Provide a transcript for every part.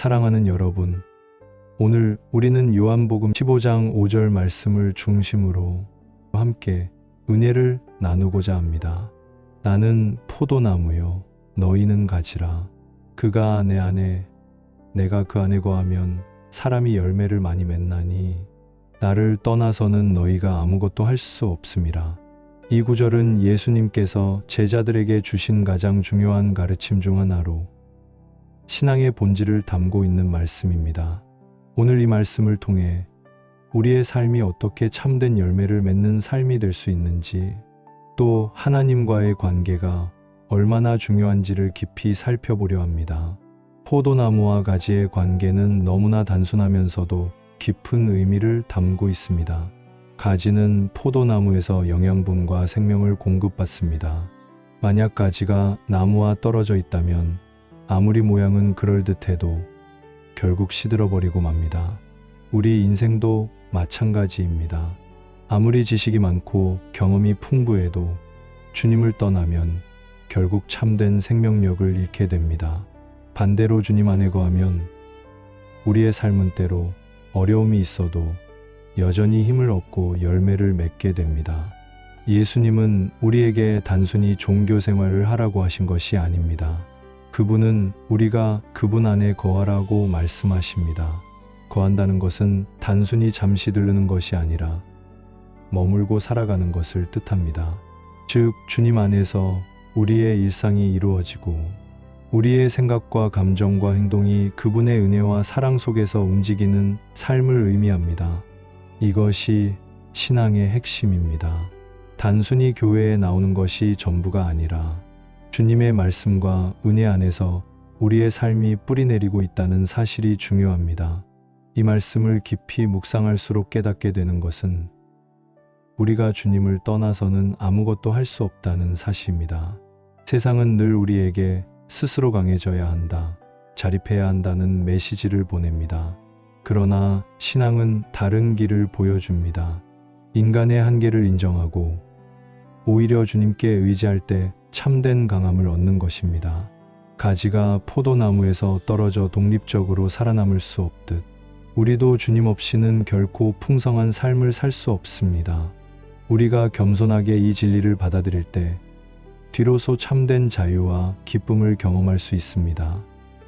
사랑하는 여러분, 오늘 우리는 요한복음 15장 5절 말씀을 중심으로 함께 은혜를 나누고자 합니다. 나는 포도나무요, 너희는 가지라. 그가 내 안에, 내가 그 안에 거하면 사람이 열매를 많이 맺나니 나를 떠나서는 너희가 아무것도 할 수 없음이라. 이 구절은 예수님께서 제자들에게 주신 가장 중요한 가르침 중 하나로 신앙의 본질을 담고 있는 말씀입니다. 오늘 이 말씀을 통해 우리의 삶이 어떻게 참된 열매를 맺는 삶이 될 수 있는지 또 하나님과의 관계가 얼마나 중요한지를 깊이 살펴보려 합니다. 포도나무와 가지의 관계는 너무나 단순하면서도 깊은 의미를 담고 있습니다. 가지는 포도나무에서 영양분과 생명을 공급받습니다. 만약 가지가 나무와 떨어져 있다면 아무리 모양은 그럴듯해도 결국 시들어버리고 맙니다. 우리 인생도 마찬가지입니다. 아무리 지식이 많고 경험이 풍부해도 주님을 떠나면 결국 참된 생명력을 잃게 됩니다. 반대로 주님 안에 거하면 우리의 삶은 때로 어려움이 있어도 여전히 힘을 얻고 열매를 맺게 됩니다. 예수님은 우리에게 단순히 종교 생활을 하라고 하신 것이 아닙니다. 그분은 우리가 그분 안에 거하라고 말씀하십니다. 거한다는 것은 단순히 잠시 들르는 것이 아니라 머물고 살아가는 것을 뜻합니다. 즉, 주님 안에서 우리의 일상이 이루어지고 우리의 생각과 감정과 행동이 그분의 은혜와 사랑 속에서 움직이는 삶을 의미합니다. 이것이 신앙의 핵심입니다. 단순히 교회에 나오는 것이 전부가 아니라 주님의 말씀과 은혜 안에서 우리의 삶이 뿌리내리고 있다는 사실이 중요합니다. 이 말씀을 깊이 묵상할수록 깨닫게 되는 것은 우리가 주님을 떠나서는 아무것도 할 수 없다는 사실입니다. 세상은 늘 우리에게 스스로 강해져야 한다, 자립해야 한다는 메시지를 보냅니다. 그러나 신앙은 다른 길을 보여줍니다. 인간의 한계를 인정하고 오히려 주님께 의지할 때 참된 강함을 얻는 것입니다. 가지가 포도나무에서 떨어져 독립적으로 살아남을 수 없듯 우리도 주님 없이는 결코 풍성한 삶을 살 수 없습니다. 우리가 겸손하게 이 진리를 받아들일 때 뒤로서 참된 자유와 기쁨을 경험할 수 있습니다.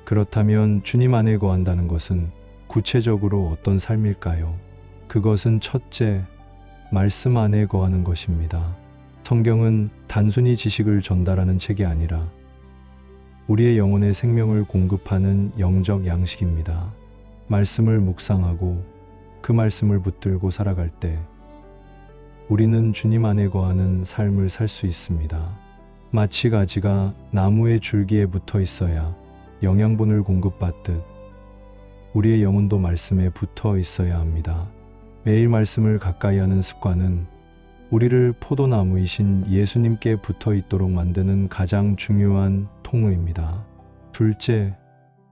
그렇다면 주님 안에 거한다는 것은 구체적으로 어떤 삶일까요? 그것은 첫째, 말씀 안에 거하는 것입니다. 성경은 단순히 지식을 전달하는 책이 아니라 우리의 영혼의 생명을 공급하는 영적 양식입니다. 말씀을 묵상하고 그 말씀을 붙들고 살아갈 때 우리는 주님 안에 거하는 삶을 살 수 있습니다. 마치 가지가 나무의 줄기에 붙어 있어야 영양분을 공급받듯 우리의 영혼도 말씀에 붙어 있어야 합니다. 매일 말씀을 가까이 하는 습관은 우리를 포도나무이신 예수님께 붙어 있도록 만드는 가장 중요한 통로입니다. 둘째,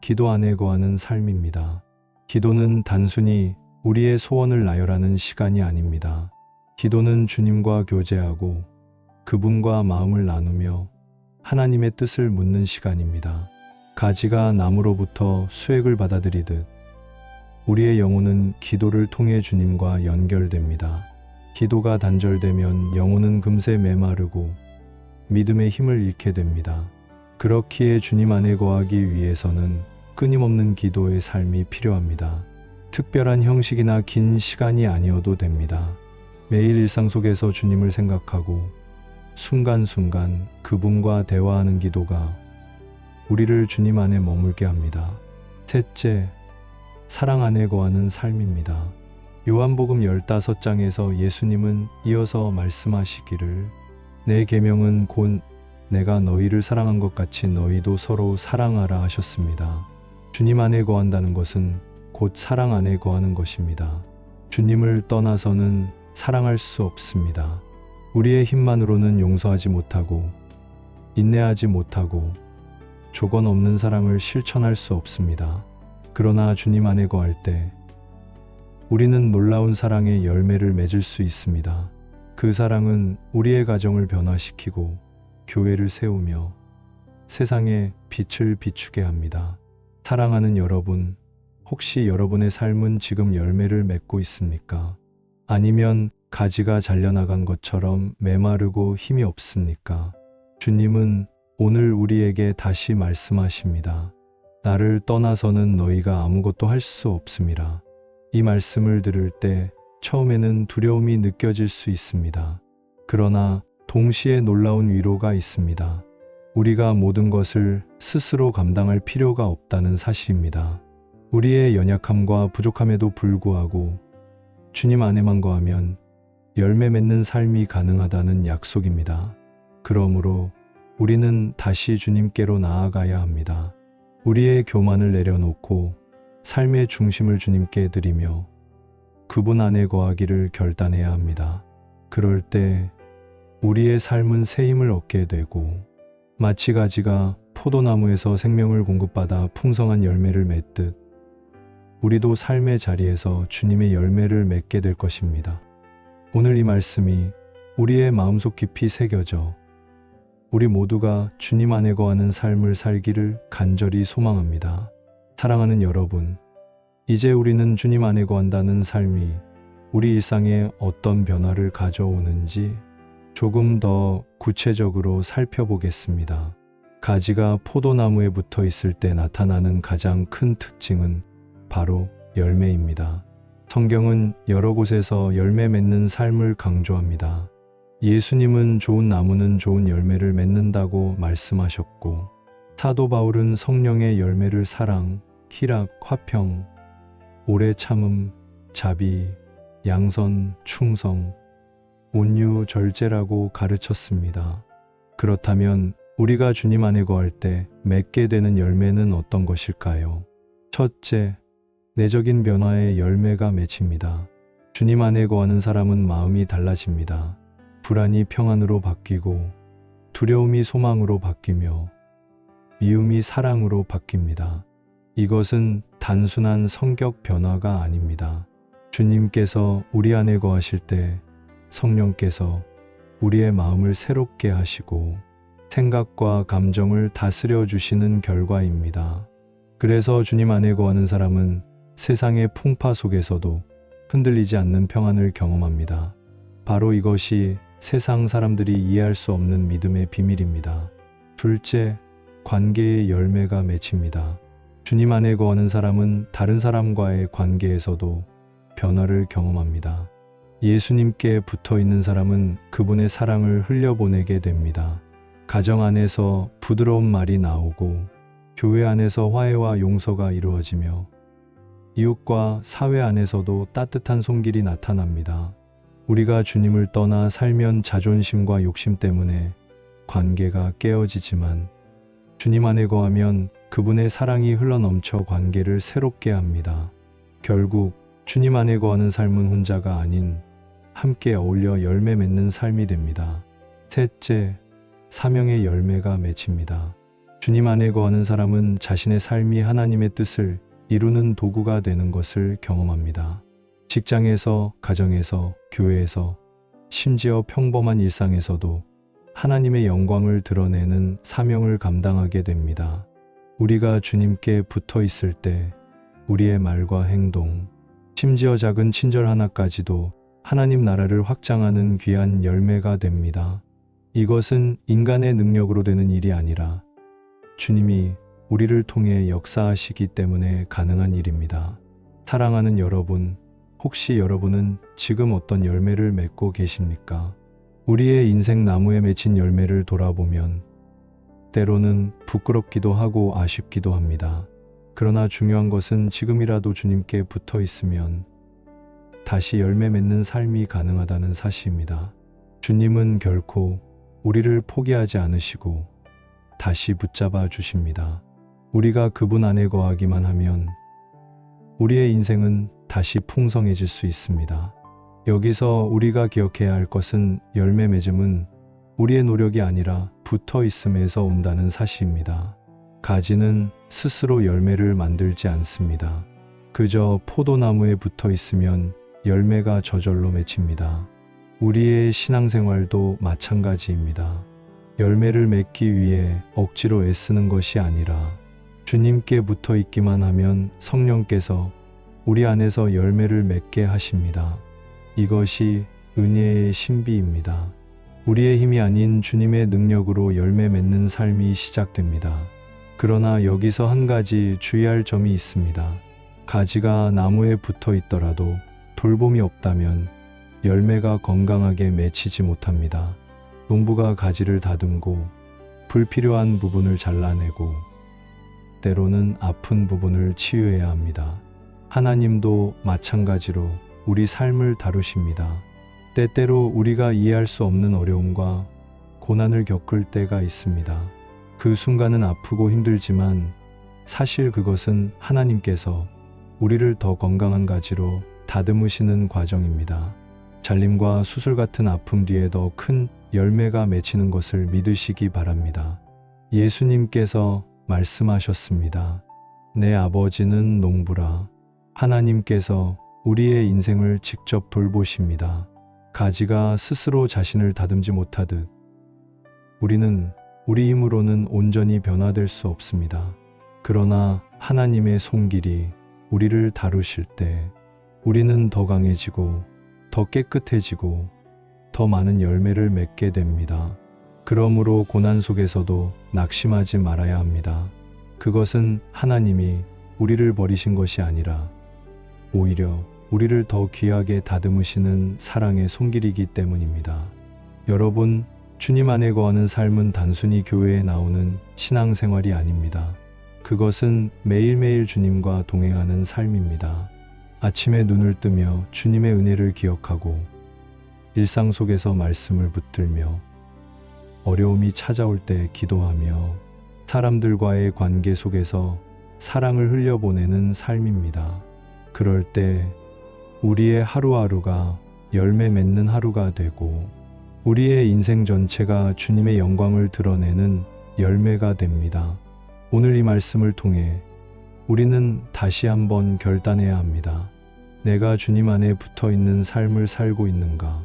기도 안에 거하는 삶입니다. 기도는 단순히 우리의 소원을 나열하는 시간이 아닙니다. 기도는 주님과 교제하고 그분과 마음을 나누며 하나님의 뜻을 묻는 시간입니다. 가지가 나무로부터 수액을 받아들이듯 우리의 영혼은 기도를 통해 주님과 연결됩니다. 기도가 단절되면 영혼은 금세 메마르고 믿음의 힘을 잃게 됩니다. 그렇기에 주님 안에 거하기 위해서는 끊임없는 기도의 삶이 필요합니다. 특별한 형식이나 긴 시간이 아니어도 됩니다. 매일 일상 속에서 주님을 생각하고 순간순간 그분과 대화하는 기도가 우리를 주님 안에 머물게 합니다. 셋째, 사랑 안에 거하는 삶입니다. 요한복음 15장에서 예수님은 이어서 말씀하시기를 내 계명은 곧 내가 너희를 사랑한 것 같이 너희도 서로 사랑하라 하셨습니다. 주님 안에 거한다는 것은 곧 사랑 안에 거하는 것입니다. 주님을 떠나서는 사랑할 수 없습니다. 우리의 힘만으로는 용서하지 못하고 인내하지 못하고 조건 없는 사랑을 실천할 수 없습니다. 그러나 주님 안에 거할 때 우리는 놀라운 사랑의 열매를 맺을 수 있습니다. 그 사랑은 우리의 가정을 변화시키고 교회를 세우며 세상에 빛을 비추게 합니다. 사랑하는 여러분, 혹시 여러분의 삶은 지금 열매를 맺고 있습니까? 아니면 가지가 잘려나간 것처럼 메마르고 힘이 없습니까? 주님은 오늘 우리에게 다시 말씀하십니다. 나를 떠나서는 너희가 아무것도 할 수 없음이라. 이 말씀을 들을 때 처음에는 두려움이 느껴질 수 있습니다. 그러나 동시에 놀라운 위로가 있습니다. 우리가 모든 것을 스스로 감당할 필요가 없다는 사실입니다. 우리의 연약함과 부족함에도 불구하고 주님 안에만 거하면 열매 맺는 삶이 가능하다는 약속입니다. 그러므로 우리는 다시 주님께로 나아가야 합니다. 우리의 교만을 내려놓고 삶의 중심을 주님께 드리며 그분 안에 거하기를 결단해야 합니다. 그럴 때 우리의 삶은 새 힘을 얻게 되고 마치 가지가 포도나무에서 생명을 공급받아 풍성한 열매를 맺듯 우리도 삶의 자리에서 주님의 열매를 맺게 될 것입니다. 오늘 이 말씀이 우리의 마음속 깊이 새겨져 우리 모두가 주님 안에 거하는 삶을 살기를 간절히 소망합니다. 사랑하는 여러분, 이제 우리는 주님 안에 거한다는 삶이 우리 일상에 어떤 변화를 가져오는지 조금 더 구체적으로 살펴보겠습니다. 가지가 포도나무에 붙어 있을 때 나타나는 가장 큰 특징은 바로 열매입니다. 성경은 여러 곳에서 열매 맺는 삶을 강조합니다. 예수님은 좋은 나무는 좋은 열매를 맺는다고 말씀하셨고, 사도 바울은 성령의 열매를 사랑, 희락, 화평, 오래 참음, 자비, 양선, 충성, 온유, 절제라고 가르쳤습니다. 그렇다면 우리가 주님 안에 거할 때 맺게 되는 열매는 어떤 것일까요? 첫째, 내적인 변화의 열매가 맺힙니다. 주님 안에 거하는 사람은 마음이 달라집니다. 불안이 평안으로 바뀌고 두려움이 소망으로 바뀌며 미움이 사랑으로 바뀝니다. 이것은 단순한 성격 변화가 아닙니다. 주님께서 우리 안에 거하실 때 성령께서 우리의 마음을 새롭게 하시고 생각과 감정을 다스려 주시는 결과입니다. 그래서 주님 안에 거하는 사람은 세상의 풍파 속에서도 흔들리지 않는 평안을 경험합니다. 바로 이것이 세상 사람들이 이해할 수 없는 믿음의 비밀입니다. 둘째, 관계의 열매가 맺힙니다. 주님 안에 거하는 사람은 다른 사람과의 관계에서도 변화를 경험합니다. 예수님께 붙어 있는 사람은 그분의 사랑을 흘려보내게 됩니다. 가정 안에서 부드러운 말이 나오고 교회 안에서 화해와 용서가 이루어지며 이웃과 사회 안에서도 따뜻한 손길이 나타납니다. 우리가 주님을 떠나 살면 자존심과 욕심 때문에 관계가 깨어지지만 주님 안에 거하면 그분의 사랑이 흘러넘쳐 관계를 새롭게 합니다. 결국 주님 안에 거하는 삶은 혼자가 아닌 함께 어울려 열매 맺는 삶이 됩니다. 셋째, 사명의 열매가 맺힙니다. 주님 안에 거하는 사람은 자신의 삶이 하나님의 뜻을 이루는 도구가 되는 것을 경험합니다. 직장에서, 가정에서, 교회에서, 심지어 평범한 일상에서도 하나님의 영광을 드러내는 사명을 감당하게 됩니다. 우리가 주님께 붙어 있을 때 우리의 말과 행동, 심지어 작은 친절 하나까지도 하나님 나라를 확장하는 귀한 열매가 됩니다. 이것은 인간의 능력으로 되는 일이 아니라 주님이 우리를 통해 역사하시기 때문에 가능한 일입니다. 사랑하는 여러분, 혹시 여러분은 지금 어떤 열매를 맺고 계십니까? 우리의 인생 나무에 맺힌 열매를 돌아보면 때로는 부끄럽기도 하고 아쉽기도 합니다. 그러나 중요한 것은 지금이라도 주님께 붙어 있으면 다시 열매 맺는 삶이 가능하다는 사실입니다. 주님은 결코 우리를 포기하지 않으시고 다시 붙잡아 주십니다. 우리가 그분 안에 거하기만 하면 우리의 인생은 다시 풍성해질 수 있습니다. 여기서 우리가 기억해야 할 것은 열매 맺음은 우리의 노력이 아니라 붙어 있음에서 온다는 사실입니다. 가지는 스스로 열매를 만들지 않습니다. 그저 포도나무에 붙어 있으면 열매가 저절로 맺힙니다. 우리의 신앙생활도 마찬가지입니다. 열매를 맺기 위해 억지로 애쓰는 것이 아니라 주님께 붙어 있기만 하면 성령께서 우리 안에서 열매를 맺게 하십니다. 이것이 은혜의 신비입니다. 우리의 힘이 아닌 주님의 능력으로 열매 맺는 삶이 시작됩니다. 그러나 여기서 한 가지 주의할 점이 있습니다. 가지가 나무에 붙어 있더라도 돌봄이 없다면 열매가 건강하게 맺히지 못합니다. 농부가 가지를 다듬고 불필요한 부분을 잘라내고 때로는 아픈 부분을 치유해야 합니다. 하나님도 마찬가지로 우리 삶을 다루십니다. 때때로 우리가 이해할 수 없는 어려움과 고난을 겪을 때가 있습니다. 그 순간은 아프고 힘들지만 사실 그것은 하나님께서 우리를 더 건강한 가지로 다듬으시는 과정입니다. 잘림과 수술 같은 아픔 뒤에 더 큰 열매가 맺히는 것을 믿으시기 바랍니다. 예수님께서 말씀하셨습니다. 내 아버지는 농부라. 하나님께서 우리의 인생을 직접 돌보십니다. 가지가 스스로 자신을 다듬지 못하듯 우리는 우리 힘으로는 온전히 변화될 수 없습니다. 그러나 하나님의 손길이 우리를 다루실 때 우리는 더 강해지고 더 깨끗해지고 더 많은 열매를 맺게 됩니다. 그러므로 고난 속에서도 낙심하지 말아야 합니다. 그것은 하나님이 우리를 버리신 것이 아니라 오히려 우리를 더 귀하게 다듬으시는 사랑의 손길이기 때문입니다. 여러분, 주님 안에 거하는 삶은 단순히 교회에 나오는 신앙생활이 아닙니다. 그것은 매일매일 주님과 동행하는 삶입니다. 아침에 눈을 뜨며 주님의 은혜를 기억하고 일상 속에서 말씀을 붙들며 어려움이 찾아올 때 기도하며 사람들과의 관계 속에서 사랑을 흘려보내는 삶입니다. 그럴 때 우리의 하루하루가 열매 맺는 하루가 되고 우리의 인생 전체가 주님의 영광을 드러내는 열매가 됩니다. 오늘 이 말씀을 통해 우리는 다시 한번 결단해야 합니다. 내가 주님 안에 붙어 있는 삶을 살고 있는가?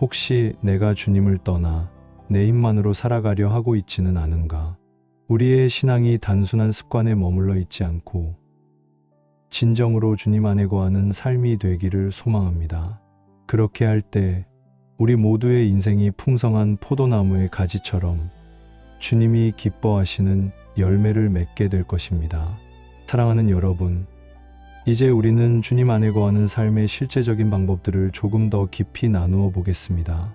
혹시 내가 주님을 떠나 내 힘만으로 살아가려 하고 있지는 않은가? 우리의 신앙이 단순한 습관에 머물러 있지 않고 진정으로 주님 안에 거하는 삶이 되기를 소망합니다. 그렇게 할 때 우리 모두의 인생이 풍성한 포도나무의 가지처럼 주님이 기뻐하시는 열매를 맺게 될 것입니다. 사랑하는 여러분, 이제 우리는 주님 안에 거하는 삶의 실제적인 방법들을 조금 더 깊이 나누어 보겠습니다.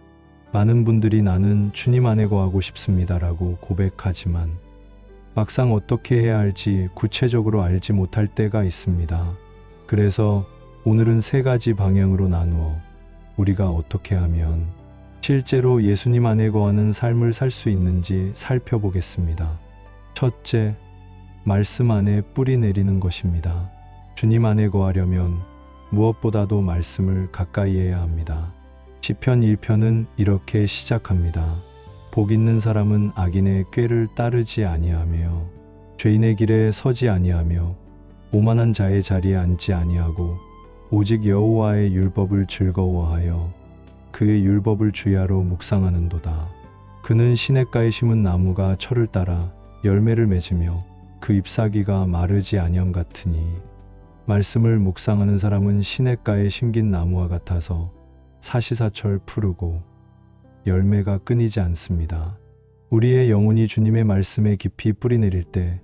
많은 분들이 나는 주님 안에 거하고 싶습니다라고 고백하지만 막상 어떻게 해야 할지 구체적으로 알지 못할 때가 있습니다. 그래서 오늘은 세 가지 방향으로 나누어 우리가 어떻게 하면 실제로 예수님 안에 거하는 삶을 살 수 있는지 살펴보겠습니다. 첫째, 말씀 안에 뿌리 내리는 것입니다. 주님 안에 거하려면 무엇보다도 말씀을 가까이 해야 합니다. 시편 1편은 이렇게 시작합니다. 복 있는 사람은 악인의 꾀를 따르지 아니하며 죄인의 길에 서지 아니하며 오만한 자의 자리에 앉지 아니하고 오직 여호와의 율법을 즐거워하여 그의 율법을 주야로 묵상하는도다. 그는 시냇가에 심은 나무가 철을 따라 열매를 맺으며 그 잎사귀가 마르지 아니함 같으니 말씀을 묵상하는 사람은 시냇가에 심긴 나무와 같아서 사시사철 푸르고 열매가 끊이지 않습니다. 우리의 영혼이 주님의 말씀에 깊이 뿌리 내릴 때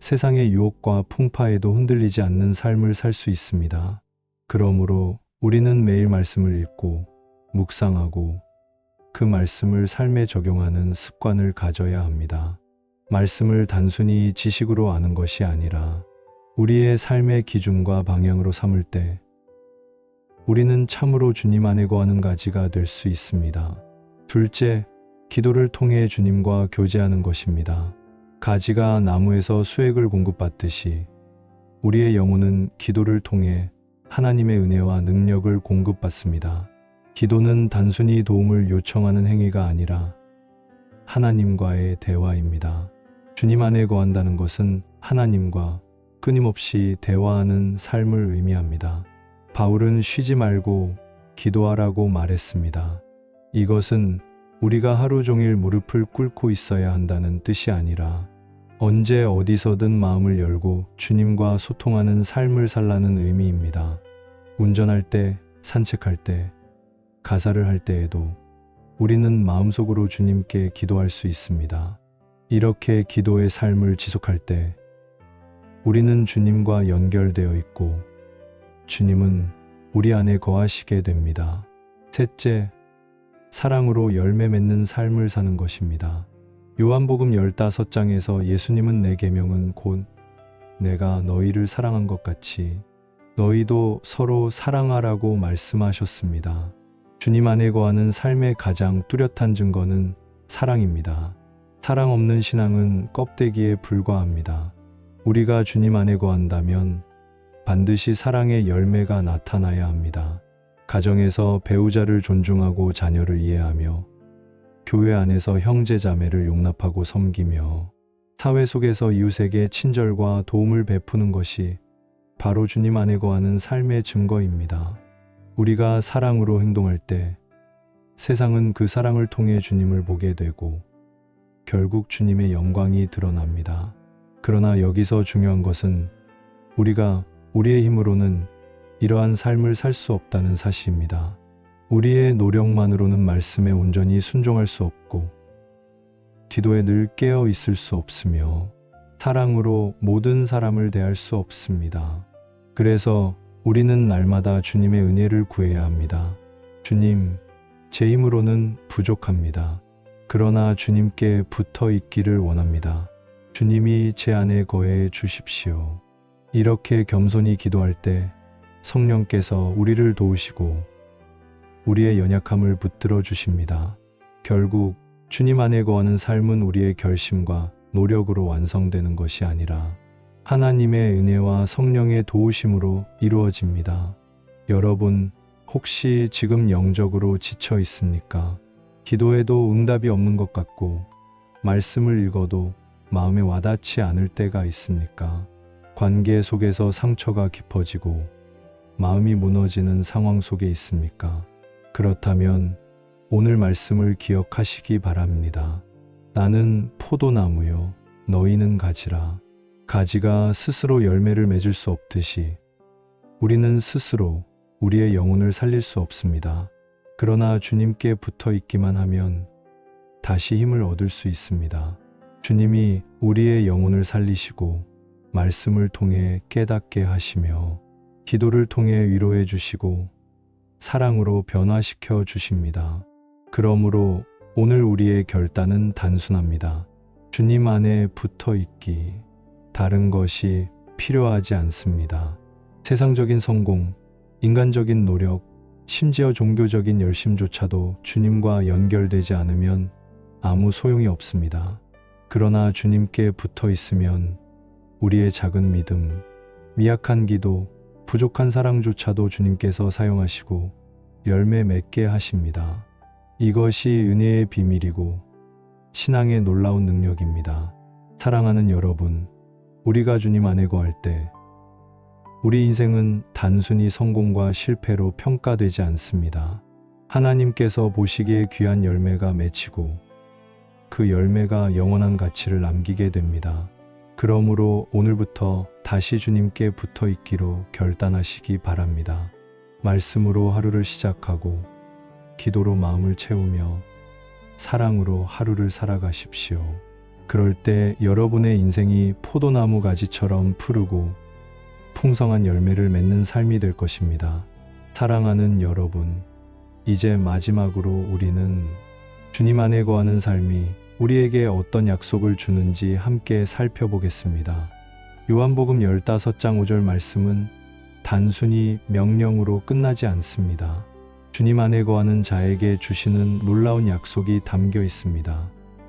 세상의 유혹과 풍파에도 흔들리지 않는 삶을 살 수 있습니다. 그러므로 우리는 매일 말씀을 읽고 묵상하고 그 말씀을 삶에 적용하는 습관을 가져야 합니다. 말씀을 단순히 지식으로 아는 것이 아니라 우리의 삶의 기준과 방향으로 삼을 때 우리는 참으로 주님 안에 거하는 가지가 될 수 있습니다. 둘째, 기도를 통해 주님과 교제하는 것입니다. 가지가 나무에서 수액을 공급받듯이 우리의 영혼은 기도를 통해 하나님의 은혜와 능력을 공급받습니다. 기도는 단순히 도움을 요청하는 행위가 아니라 하나님과의 대화입니다. 주님 안에 거한다는 것은 하나님과 끊임없이 대화하는 삶을 의미합니다. 바울은 쉬지 말고 기도하라고 말했습니다. 이것은 우리가 하루 종일 무릎을 꿇고 있어야 한다는 뜻이 아니라 언제 어디서든 마음을 열고 주님과 소통하는 삶을 살라는 의미입니다. 운전할 때, 산책할 때, 가사를 할 때에도 우리는 마음속으로 주님께 기도할 수 있습니다. 이렇게 기도의 삶을 지속할 때 우리는 주님과 연결되어 있고 주님은 우리 안에 거하시게 됩니다. 셋째, 사랑으로 열매 맺는 삶을 사는 것입니다. 요한복음 15장에서 예수님은 내 계명은 곧 내가 너희를 사랑한 것 같이 너희도 서로 사랑하라고 말씀하셨습니다. 주님 안에 거하는 삶의 가장 뚜렷한 증거는 사랑입니다. 사랑 없는 신앙은 껍데기에 불과합니다. 우리가 주님 안에 거한다면 반드시 사랑의 열매가 나타나야 합니다. 가정에서 배우자를 존중하고 자녀를 이해하며 교회 안에서 형제 자매를 용납하고 섬기며 사회 속에서 이웃에게 친절과 도움을 베푸는 것이 바로 주님 안에 거하는 삶의 증거입니다. 우리가 사랑으로 행동할 때 세상은 그 사랑을 통해 주님을 보게 되고 결국 주님의 영광이 드러납니다. 그러나 여기서 중요한 것은 우리가 우리의 힘으로는 이러한 삶을 살 수 없다는 사실입니다. 우리의 노력만으로는 말씀에 온전히 순종할 수 없고 기도에 늘 깨어 있을 수 없으며 사랑으로 모든 사람을 대할 수 없습니다. 그래서 우리는 날마다 주님의 은혜를 구해야 합니다. 주님, 제 힘으로는 부족합니다. 그러나 주님께 붙어 있기를 원합니다. 주님이 제 안에 거해 주십시오. 이렇게 겸손히 기도할 때 성령께서 우리를 도우시고 우리의 연약함을 붙들어 주십니다. 결국 주님 안에 거하는 삶은 우리의 결심과 노력으로 완성되는 것이 아니라 하나님의 은혜와 성령의 도우심으로 이루어집니다. 여러분, 혹시 지금 영적으로 지쳐 있습니까? 기도해도 응답이 없는 것 같고, 말씀을 읽어도 마음에 와닿지 않을 때가 있습니까? 관계 속에서 상처가 깊어지고, 마음이 무너지는 상황 속에 있습니까? 그렇다면 오늘 말씀을 기억하시기 바랍니다. 나는 포도나무요, 너희는 가지라. 가지가 스스로 열매를 맺을 수 없듯이 우리는 스스로 우리의 영혼을 살릴 수 없습니다. 그러나 주님께 붙어 있기만 하면 다시 힘을 얻을 수 있습니다. 주님이 우리의 영혼을 살리시고 말씀을 통해 깨닫게 하시며 기도를 통해 위로해 주시고 사랑으로 변화시켜 주십니다. 그러므로 오늘 우리의 결단은 단순합니다. 주님 안에 붙어 있기. 다른 것이 필요하지 않습니다. 세상적인 성공, 인간적인 노력, 심지어 종교적인 열심조차도 주님과 연결되지 않으면 아무 소용이 없습니다. 그러나 주님께 붙어 있으면 우리의 작은 믿음, 미약한 기도, 부족한 사랑조차도 주님께서 사용하시고 열매 맺게 하십니다. 이것이 은혜의 비밀이고 신앙의 놀라운 능력입니다. 사랑하는 여러분, 우리가 주님 안에 거할 때 우리 인생은 단순히 성공과 실패로 평가되지 않습니다. 하나님께서 보시기에 귀한 열매가 맺히고 그 열매가 영원한 가치를 남기게 됩니다. 그러므로 오늘부터 다시 주님께 붙어 있기로 결단하시기 바랍니다. 말씀으로 하루를 시작하고 기도로 마음을 채우며 사랑으로 하루를 살아가십시오. 그럴 때 여러분의 인생이 포도나무 가지처럼 푸르고 풍성한 열매를 맺는 삶이 될 것입니다. 사랑하는 여러분, 이제 마지막으로 우리는 주님 안에 거하는 삶이 우리에게 어떤 약속을 주는지 함께 살펴보겠습니다. 요한복음 15장 5절 말씀은 단순히 명령으로 끝나지 않습니다. 주님 안에 거하는 자에게 주시는 놀라운 약속이 담겨 있습니다.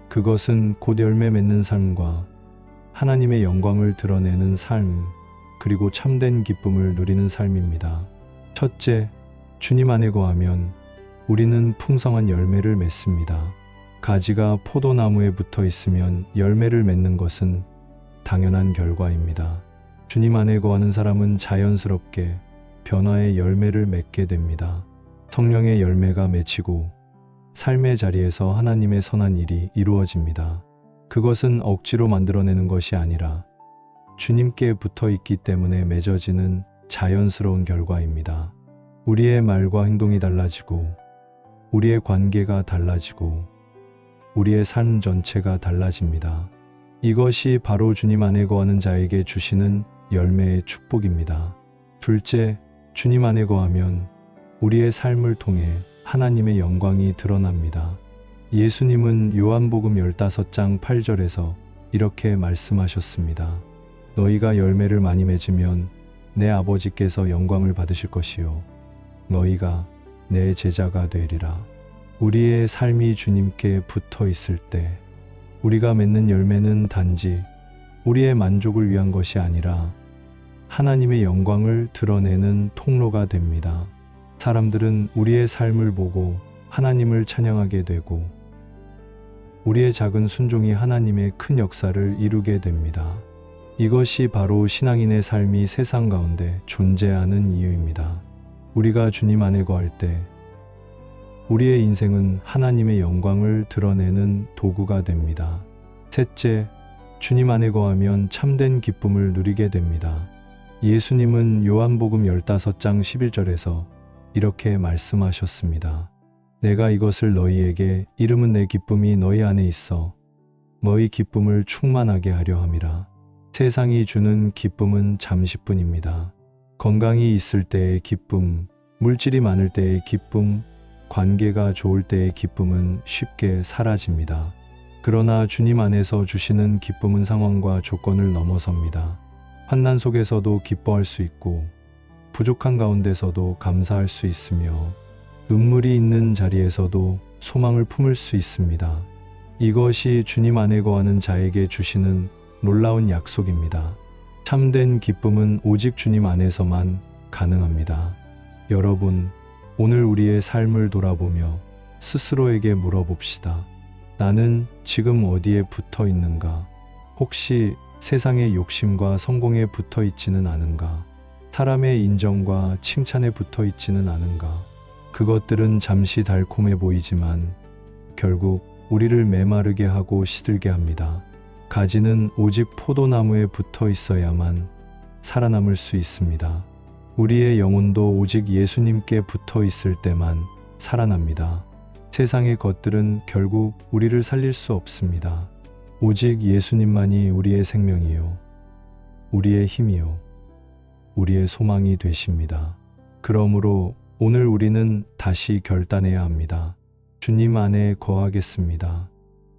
그것은 곧 열매 맺는 삶과 하나님의 영광을 드러내는 삶, 그리고 참된 기쁨을 누리는 삶입니다. 첫째, 주님 안에 거하면 우리는 풍성한 열매를 맺습니다. 가지가 포도나무에 붙어 있으면 열매를 맺는 것은 당연한 결과입니다. 주님 안에 거하는 사람은 자연스럽게 변화의 열매를 맺게 됩니다. 성령의 열매가 맺히고 삶의 자리에서 하나님의 선한 일이 이루어집니다. 그것은 억지로 만들어내는 것이 아니라 주님께 붙어 있기 때문에 맺어지는 자연스러운 결과입니다. 우리의 말과 행동이 달라지고, 우리의 관계가 달라지고, 우리의 삶 전체가 달라집니다. 이것이 바로 주님 안에 거하는 자에게 주시는 열매의 축복입니다. 둘째, 주님 안에 거하면 우리의 삶을 통해 하나님의 영광이 드러납니다. 예수님은 요한복음 15장 8절에서 이렇게 말씀하셨습니다. 너희가 열매를 많이 맺으면 내 아버지께서 영광을 받으실 것이요. 너희가 내 제자가 되리라. 우리의 삶이 주님께 붙어 있을 때 우리가 맺는 열매는 단지 우리의 만족을 위한 것이 아니라 하나님의 영광을 드러내는 통로가 됩니다. 사람들은 우리의 삶을 보고 하나님을 찬양하게 되고 우리의 작은 순종이 하나님의 큰 역사를 이루게 됩니다. 이것이 바로 신앙인의 삶이 세상 가운데 존재하는 이유입니다. 우리가 주님 안에 거할 때 우리의 인생은 하나님의 영광을 드러내는 도구가 됩니다. 셋째, 주님 안에 거하면 참된 기쁨을 누리게 됩니다. 예수님은 요한복음 15장 11절에서 이렇게 말씀하셨습니다. 내가 이것을 너희에게 이름은 내 기쁨이 너희 안에 있어 너희 기쁨을 충만하게 하려 함이라. 세상이 주는 기쁨은 잠시뿐입니다. 건강이 있을 때의 기쁨, 물질이 많을 때의 기쁨, 관계가 좋을 때의 기쁨은 쉽게 사라집니다. 그러나 주님 안에서 주시는 기쁨은 상황과 조건을 넘어섭니다. 환난 속에서도 기뻐할 수 있고, 부족한 가운데서도 감사할 수 있으며, 눈물이 있는 자리에서도 소망을 품을 수 있습니다. 이것이 주님 안에 거하는 자에게 주시는 놀라운 약속입니다. 참된 기쁨은 오직 주님 안에서만 가능합니다. 여러분, 오늘 우리의 삶을 돌아보며 스스로에게 물어봅시다. 나는 지금 어디에 붙어 있는가? 혹시 세상의 욕심과 성공에 붙어 있지는 않은가? 사람의 인정과 칭찬에 붙어 있지는 않은가? 그것들은 잠시 달콤해 보이지만 결국 우리를 메마르게 하고 시들게 합니다. 가지는 오직 포도나무에 붙어 있어야만 살아남을 수 있습니다. 우리의 영혼도 오직 예수님께 붙어 있을 때만 살아납니다. 세상의 것들은 결국 우리를 살릴 수 없습니다. 오직 예수님만이 우리의 생명이요. 우리의 힘이요. 우리의 소망이 되십니다. 그러므로 오늘 우리는 다시 결단해야 합니다. 주님 안에 거하겠습니다.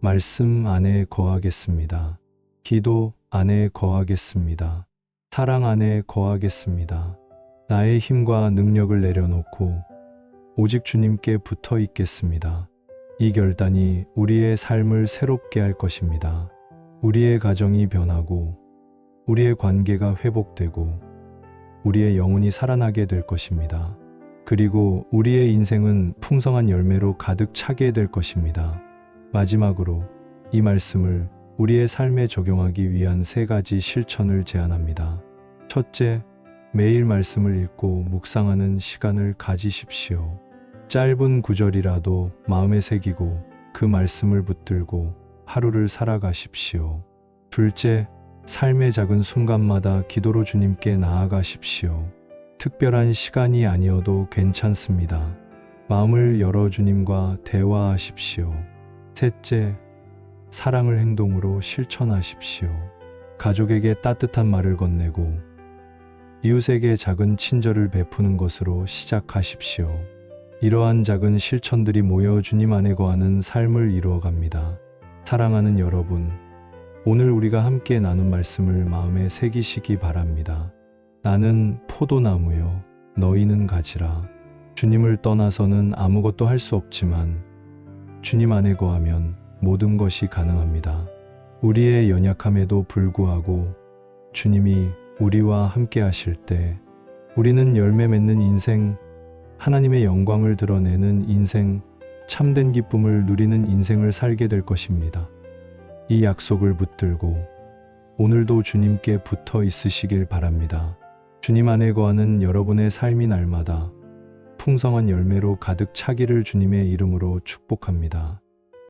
말씀 안에 거하겠습니다. 기도 안에 거하겠습니다. 사랑 안에 거하겠습니다. 나의 힘과 능력을 내려놓고 오직 주님께 붙어 있겠습니다. 이 결단이 우리의 삶을 새롭게 할 것입니다. 우리의 가정이 변하고 우리의 관계가 회복되고 우리의 영혼이 살아나게 될 것입니다. 그리고 우리의 인생은 풍성한 열매로 가득 차게 될 것입니다. 마지막으로 이 말씀을 우리의 삶에 적용하기 위한 세 가지 실천을 제안합니다. 첫째, 매일 말씀을 읽고 묵상하는 시간을 가지십시오. 짧은 구절이라도 마음에 새기고 그 말씀을 붙들고 하루를 살아가십시오. 둘째, 삶의 작은 순간마다 기도로 주님께 나아가십시오. 특별한 시간이 아니어도 괜찮습니다. 마음을 열어 주님과 대화하십시오. 셋째, 사랑을 행동으로 실천하십시오. 가족에게 따뜻한 말을 건네고 이웃에게 작은 친절을 베푸는 것으로 시작하십시오. 이러한 작은 실천들이 모여 주님 안에 거하는 삶을 이루어갑니다. 사랑하는 여러분, 오늘 우리가 함께 나눈 말씀을 마음에 새기시기 바랍니다. 나는 포도나무요, 너희는 가지라. 주님을 떠나서는 아무것도 할 수 없지만 주님 안에 거하면 모든 것이 가능합니다. 우리의 연약함에도 불구하고 주님이 우리와 함께 하실 때 우리는 열매 맺는 인생, 하나님의 영광을 드러내는 인생, 참된 기쁨을 누리는 인생을 살게 될 것입니다. 이 약속을 붙들고 오늘도 주님께 붙어 있으시길 바랍니다. 주님 안에 거하는 여러분의 삶이 날마다 풍성한 열매로 가득 차기를 주님의 이름으로 축복합니다.